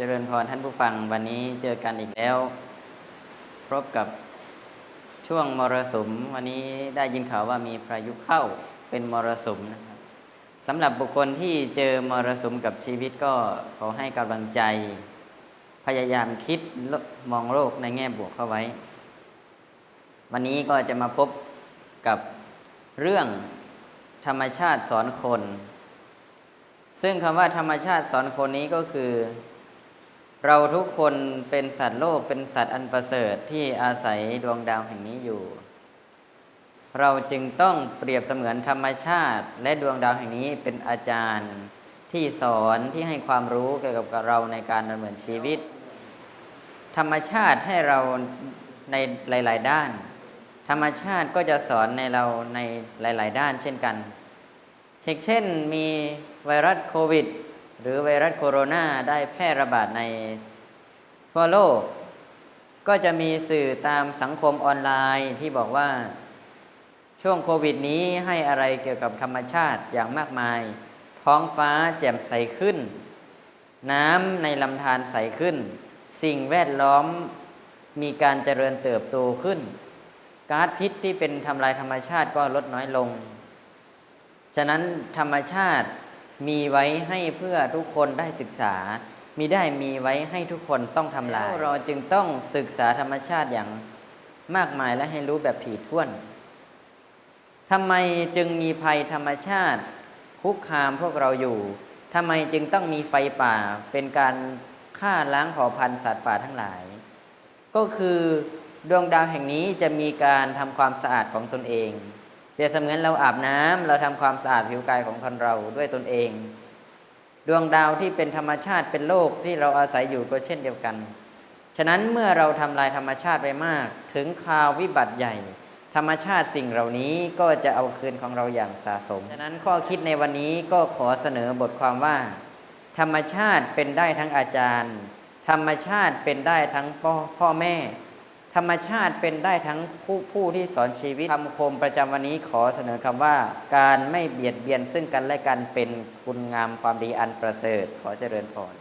เจริญพรท่านผู้ฟังวันนี้เจอกันอีกแล้ว พบกับช่วงมรสุม วันนี้ได้ยินข่าวว่ามีพายุเข้าเป็นมรสุมนะครับสำหรับบุคคลที่เจอมรสุมกับชีวิตก็ขอให้กำลังใจ พยายามคิดมองโลกในแง่บวกเข้าไว้ วันนี้ก็จะมาพบกับเรื่องธรรมชาติสอนคน ซึ่งคำว่าธรรมชาติสอนคนนี้ก็คือ เราทุกคนเป็นสัตว์โลกเป็นสัตว์อันประเสริฐที่อาศัยดวงดาวแห่งนี้อยู่ เราจึงต้องเปรียบเสมือนธรรมชาติ และดวงดาวแห่งนี้เป็นอาจารย์ที่สอนที่ให้ความรู้เกี่ยวกับเราในการดำเนินชีวิต ธรรมชาติให้เราในหลาย ๆ ด้าน ธรรมชาติก็จะสอนในเราในหลาย ๆ ด้านเช่นกัน เช่นมีไวรัสโควิด หรือไวรัสโคโรนาได้แพร่ระบาดในทั่วโลก ก็จะมีสื่อตามสังคมออนไลน์ที่บอกว่าช่วงโควิดนี้ให้อะไรเกี่ยวกับธรรมชาติอย่างมากมาย ท้องฟ้าแจ่มใสขึ้น น้ำในลำธารใสขึ้น สิ่งแวดล้อมมีการเจริญเติบโตขึ้นก๊าซพิษที่เป็นทำลายธรรมชาติก็ลดน้อยลง ฉะนั้นธรรมชาติ มีไว้ให้เพื่อทุกคนได้ศึกษา มีได้มีไว้ให้ทุกคนต้องทำลายเราจึงต้องศึกษาธรรมชาติอย่างมากมายและให้รู้แบบถี่ถ้วนทำไมจึงมีภัยธรรมชาติ คุกคามพวกเราอยู่ทำไมจึงต้องมีไฟป่าเป็นการฆ่าล้างเผ่าพันธุ์สัตว์ป่าทั้งหลาย ก็คือดวงดาวแห่งนี้จะมีการทำความสะอาดของตนเอง เปรียบเสมือนเราอาบน้ำเราทำความสะอาดผิวกายของคนเราด้วยตนเอง ดวงดาวที่เป็นธรรมชาติเป็นโลกที่เราอาศัยอยู่ก็เช่นเดียวกัน ฉะนั้นเมื่อเราทำลายธรรมชาติไปมาก ถึงคราววิบัติใหญ่ ธรรมชาติสิ่งเหล่านี้ก็จะเอาคืนของเราอย่างสะสม ฉะนั้นข้อคิดในวันนี้ก็ขอเสนอบทความว่า ธรรมชาติเป็นได้ทั้งอาจารย์ ธรรมชาติเป็นได้ทั้งพ่อพ่อแม่ รรมชาติเป็นได้ทั้งผู้ผู้ที่สอนชีวิตคำคมประจำวันนี้ขอเสนอคำว่า การไม่เบียดเบียนซึ่งกันและกันเป็นคุณงามความดีอันประเสริฐขอเจริญพร